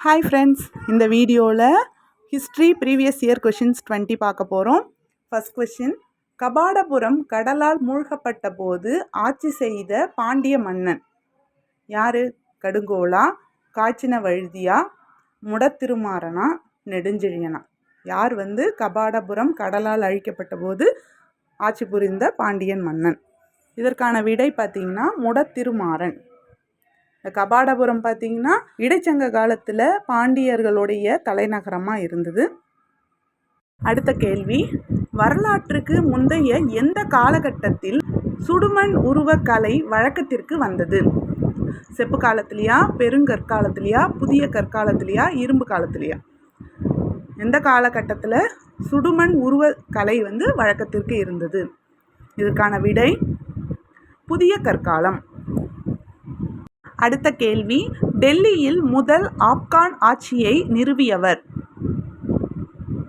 Hi friends இந்த வீடியோவில் history previous year questions twenty பார்க்க போகிறோம் ஃபஸ்ட் கொஷின் கபாடபுரம் கடலால் மூழ்கப்பட்ட போது ஆட்சி செய்த பாண்டிய மன்னன். யார்? கடுங்கோலா காய்ச்சின வழுதியா முடத்திருமாறனா நெடுஞ்செழியனா? யார் வந்து கபாடபுரம் கடலால் அழிக்கப்பட்ட போது ஆட்சி புரிந்த பாண்டியன் மன்னன்? இதற்கான விடை பார்த்தீங்கன்னா முடத்திருமாறன். இந்த கபாடபுரம் பார்த்தீங்கன்னா இடைச்சங்க காலத்தில் பாண்டியர்களுடைய தலைநகரமாக இருந்தது. அடுத்த கேள்வி. வரலாற்றுக்கு முந்தைய எந்த காலகட்டத்தில் சுடுமண் உருவக்கலை வழக்கத்திற்கு வந்தது? செப்பு காலத்திலையா பெருங்கற்காலத்திலையா புதிய கற்காலத்திலையா இரும்பு காலத்திலையா? எந்த காலகட்டத்தில் சுடுமண் உருவக்கலை வந்து வழக்கத்திற்கு இருந்தது? இதற்கான விடை புதிய கற்காலம். அடுத்த கேள்வி டெல்லியில் முதல் ஆப்கான் ஆட்சியை நிறுவியவர்.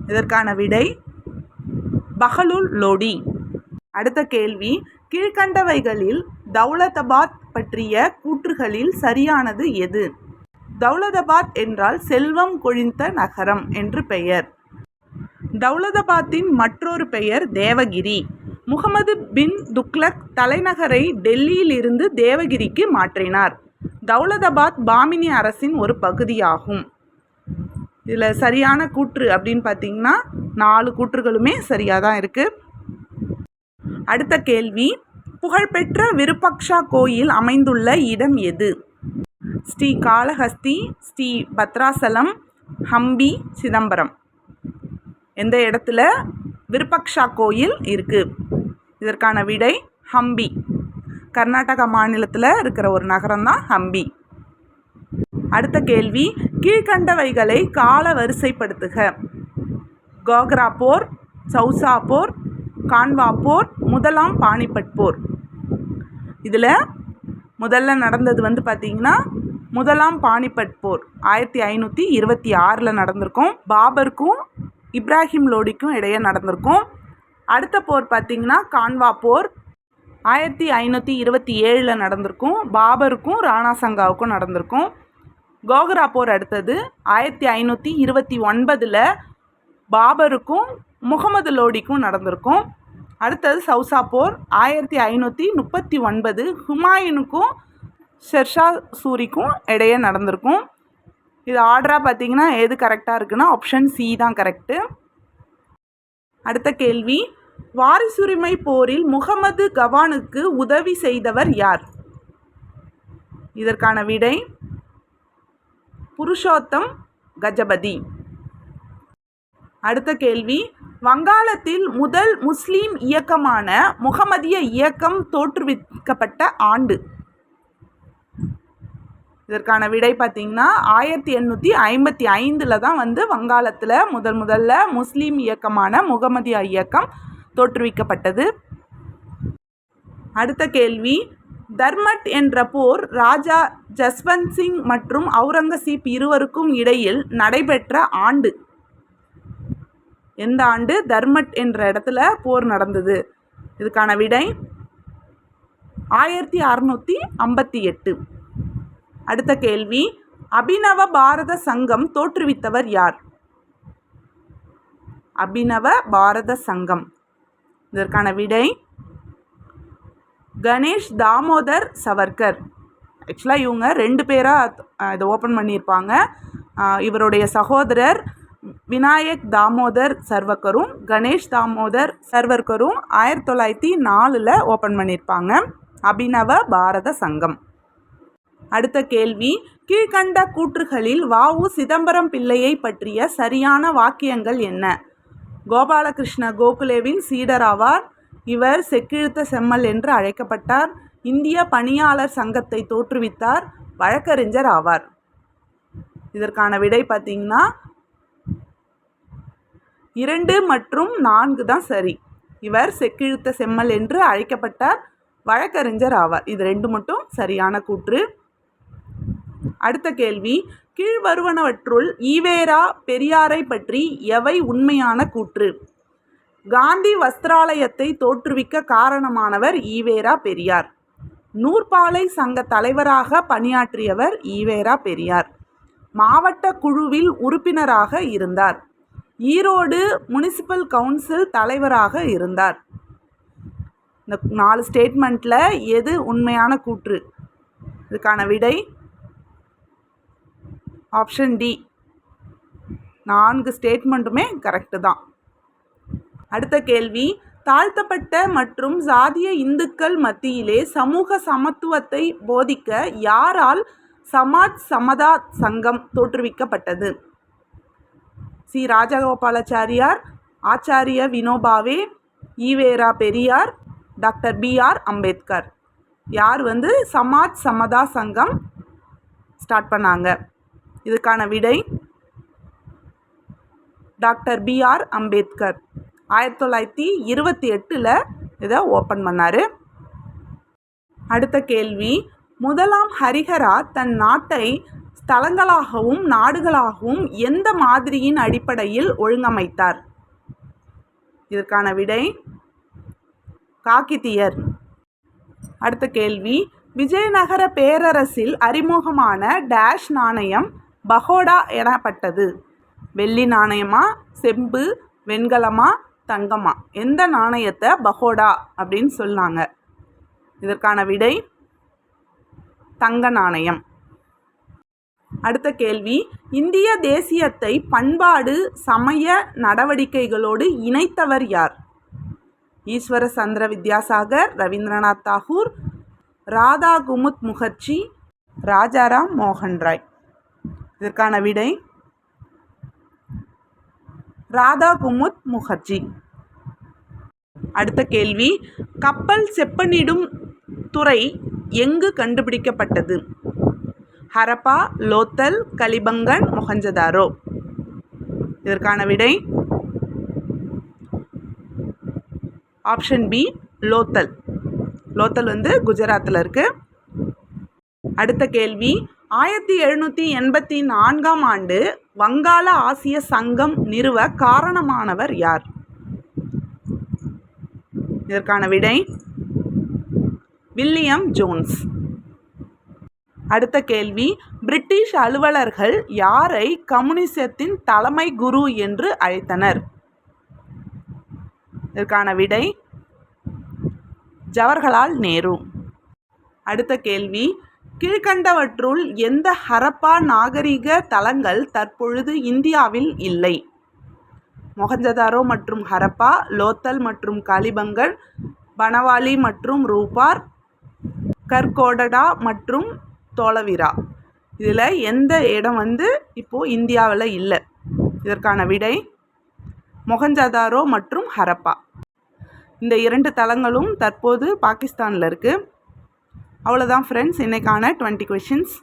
இதற்கான விடை பஹலுல் லோடி. அடுத்த கேள்வி கீழ்கண்டவைகளில் தௌலதாபாத் பற்றிய கூற்றுகளில் சரியானது எது? தௌலதாபாத் என்றால் செல்வம் கொழிந்த நகரம் என்று பெயர். தௌலதாபாத்தின் மற்றொரு பெயர் தேவகிரி. முகமது பின் துக்லக் தலைநகரை டெல்லியிலிருந்து தேவகிரிக்கு மாற்றினார். தௌலதாபாத் பாமினி அரசின் ஒரு பகுதியாகும். இதில் சரியான கூற்று அப்படின்னு பார்த்தீங்கன்னா நாலு கூற்றுகளுமே சரியாக தான் இருக்குது அடுத்த கேள்வி புகழ்பெற்ற விருபக்ஷா கோயில் அமைந்துள்ள இடம் எது? ஸ்ரீ காளஹஸ்தி ஸ்ரீ பத்ராசலம் ஹம்பி சிதம்பரம். எந்த இடத்துல? விருபக்ஷா கோயில் இருக்குது இதற்கான விடை ஹம்பி. கர்நாடகா மாநிலத்தில் இருக்கிற ஒரு நகரம் தான் ஹம்பி. அடுத்த கேள்வி கீழ்கண்டவைகளை கால வரிசைப்படுத்துக. கோக்ரா போர் சௌசா போர் கான்வா போர் முதலாம் பானிபட் போர். இதில் முதல்ல நடந்தது வந்து பார்த்திங்கன்னா முதலாம் பானிபட் போர். ஆயிரத்தி ஐநூற்றி இருபத்தி ஆறில் நடந்திருக்கும். பாபருக்கும் இப்ராஹிம் லோடிக்கும் இடையே நடந்திருக்கும். அடுத்த போர் பார்த்திங்கன்னா கான்வா போர் ஆயிரத்தி ஐநூற்றி இருபத்தி ஏழில் நடந்திருக்கும் பாபருக்கும் ராணா சங்காவுக்கும் நடந்திருக்கும். கோகரா போர் அடுத்தது ஆயிரத்தி ஐநூற்றி இருபத்தி ஒன்பதில் பாபருக்கும் முகமது லோடிக்கும் நடந்திருக்கும். அடுத்தது சவுசா போர் ஆயிரத்தி ஐநூற்றி முப்பத்தி ஒன்பது ஹுமாயூனுக்கும் ஷெர்ஷா சூரிக்கும் இடையே நடந்திருக்கும். இது ஆர்டராக பார்த்தீங்கன்னா எது கரெக்டாக இருக்குன்னா ஆப்ஷன் சி தான் கரெக்டு அடுத்த கேள்வி வாரிசுரிமை போரில் முகமது கவானுக்கு உதவி செய்தவர் யார்? இதற்கான விடை புருஷோத்தம் கஜபதி. அடுத்த கேள்வி வங்காளத்தில் முதல் முஸ்லீம் இயக்கமான முகமதிய இயக்கம் தோற்றுவிக்கப்பட்ட ஆண்டு. இதற்கான விடை பார்த்திங்கன்னா ஆயிரத்தி எண்ணூற்றி ஐம்பத்தி ஐந்தில் தான் வந்து வங்காளத்தில் முதல் முதல்ல முஸ்லீம் இயக்கமான முகமதியா இயக்கம் தோற்றுவிக்கப்பட்டது. அடுத்த கேள்வி. தர்மட் என்ற போர் ராஜா ஜஸ்வந்த் சிங் மற்றும் அவுரங்கசீப் இருவருக்கும் இடையில் நடைபெற்ற ஆண்டு. எந்த ஆண்டு? தர்மட் என்ற இடத்துல போர் நடந்தது. இதுக்கான விடை ஆயிரத்தி அறநூற்றி ஐம்பத்தி எட்டு. அடுத்த கேள்வி. அபினவ பாரத சங்கம் தோற்றுவித்தவர் யார்? அபினவ பாரத சங்கம். இதற்கான விடை கணேஷ் தாமோதர் சவர்கர். ஆக்சுவலாக இவங்க ரெண்டு பேராக இதை ஓப்பன் பண்ணியிருப்பாங்க. இவருடைய சகோதரர் விநாயக் தாமோதர் சர்வக்கரும் கணேஷ் தாமோதர் சர்வர்கரும் ஆயிரத்தி தொள்ளாயிரத்தி நாலில் ஓப்பன் பண்ணியிருப்பாங்க. அபினவ பாரத சங்கம். அடுத்த கேள்வி கீழ்கண்ட கூற்றுகளில் வாவு சிதம்பரம் பிள்ளையை பற்றிய சரியான வாக்கியங்கள் என்ன? கோபாலகிருஷ்ண கோகுலேவின் சீடர் ஆவார் இவர் செக்கிழுத்த செம்மல் என்று அழைக்கப்பட்டார். இந்திய பணியாளர் சங்கத்தை தோற்றுவித்தார். வழக்கறிஞர் ஆவார். இதற்கான விடை பார்த்தீங்கன்னா இரண்டு மற்றும் நான்கு தான் சரி. இவர் செக்கிழுத்த செம்மல் என்று அழைக்கப்பட்டார். வழக்கறிஞர் ஆவார். இது ரெண்டு மட்டும் சரியான கூற்று. அடுத்த கேள்வி கீழ்வருவனவற்றுள் ஈவேரா பெரியாரை பற்றி எவை உண்மையான கூற்று? காந்தி வஸ்திராலயத்தை தோற்றுவிக்க காரணமானவர் ஈவேரா பெரியார். நூற்பாலை சங்க தலைவராக பணியாற்றியவர் ஈவேரா பெரியார். மாவட்ட குழுவில் உறுப்பினராக இருந்தார். ஈரோடு முனிசிபல் கவுன்சில் தலைவராக இருந்தார். இந்த நாலு ஸ்டேட்மெண்ட்டில் எது உண்மையான கூற்று? இதுக்கான விடை ஆப்ஷன் டி. நான்கு ஸ்டேட்மெண்ட்டுமே கரெக்டு தான். அடுத்த கேள்வி தாழ்த்தப்பட்ட மற்றும் சாதிய இந்துக்கள் மத்தியிலே சமூக சமத்துவத்தை போதிக்க யாரால் சமாஜ் சமதா சங்கம் தோற்றுவிக்கப்பட்டது? C. Rajagopalachariar Acharya Vinoba Bhave EVR Periyar doctor B. R. Ambedkar. யார் வந்து சமாஜ் சமதா சங்கம் ஸ்டார்ட் பண்ணாங்க? இதுக்கான விடை டாக்டர் பி ஆர் அம்பேத்கர். ஆயிரத்தி தொள்ளாயிரத்தி இருபத்தி எட்டில் இதை ஓப்பன் பண்ணார். அடுத்த கேள்வி முதலாம் ஹரிஹரா தன் நாட்டை ஸ்தலங்களாகவும் நாடுகளாகவும் எந்த மாதிரியின் அடிப்படையில் ஒழுங்கமைத்தார்? இதற்கான விடை காக்கித்தியர் அடுத்த கேள்வி விஜயநகர பேரரசில் அறிமுகமான டேஷ் நாணயம் பகோடா எனப்பட்டது. வெள்ளி நாணயமா செம்பு வெண்கலமா தங்கமா? எந்த நாணயத்தை பகோடா அப்படின்னு சொன்னாங்க. இதற்கான விடை தங்க நாணயம். அடுத்த கேள்வி இந்திய தேசியத்தை பண்பாடு சமய நடவடிக்கைகளோடு இணைத்தவர் யார்? ஈஸ்வர சந்திர வித்யாசாகர் ரவீந்திரநாத் தாகூர் ராதா குமுத் முகர்ஜி ராஜாராம் மோகன் ராய் இதற்கான விடை ராதா குமுத் முகர்ஜி. அடுத்த கேள்வி கப்பல் செப்பனிடும் துறை எங்கு கண்டுபிடிக்கப்பட்டது? ஹரப்பா லோத்தல் கலிபங்கன் மொஹஞ்சதாரோ இதற்கான விடை ஆப்ஷன் பி லோத்தல். லோத்தல் வந்து குஜராத்தில் இருக்குது அடுத்த கேள்வி ஆயிரத்தி எழுநூற்றி எண்பத்தி நான்காம் ஆண்டு வங்காள ஆசிய சங்கம் நிறுவ காரணமானவர் யார்? இதற்கான விடை வில்லியம் ஜோன்ஸ். அடுத்த கேள்வி பிரிட்டிஷ் அலுவலர்கள் யாரை கம்யூனிசத்தின் தலைமை குரு என்று அழைத்தனர்? இதற்கான விடை ஜவஹர்லால் நேரு. அடுத்த கேள்வி கீழ்கண்டவற்றுள் எந்த ஹரப்பா நாகரிக தலங்கள் தற்பொழுது இந்தியாவில் இல்லை? மொஹஞ்சதாரோ மற்றும் ஹரப்பா லோத்தல் மற்றும் காலிபங்கன் பனவாலி மற்றும் ரூபார் கர்கோடடா மற்றும் தோலவிரா. இதில் எந்த இடம் வந்து இப்போது இந்தியாவில் இல்லை. இதற்கான விடை மொஹஞ்சதாரோ மற்றும் ஹரப்பா. இந்த இரண்டு தலங்களும் தற்போது பாகிஸ்தானில் இருக்குது அவ்வளோதான் ஃப்ரெண்ட்ஸ் இன்றைக்கான டுவெண்ட்டி கொஷின்ஸ்